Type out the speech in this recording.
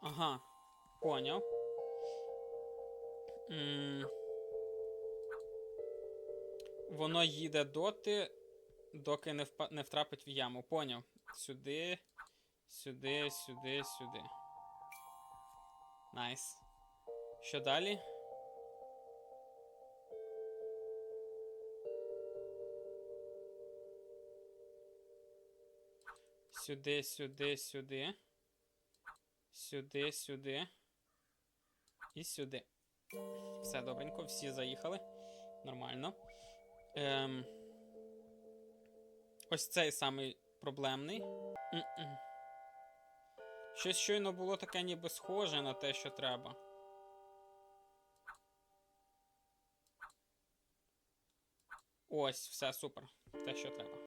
Ага, поняв. М, Воно їде доти, доки не, впа- не втрапить в яму. Поняв. Сюди, сюди, сюди, сюди. Найс. Що далі? Сюди, сюди, сюди. Сюди, сюди. І сюди. Все добренько, всі заїхали. Нормально. Ем... Ось цей самий проблемний. М-м. Щось щойно було таке ніби схоже на те, що треба. Ось, все, супер. Те, що треба.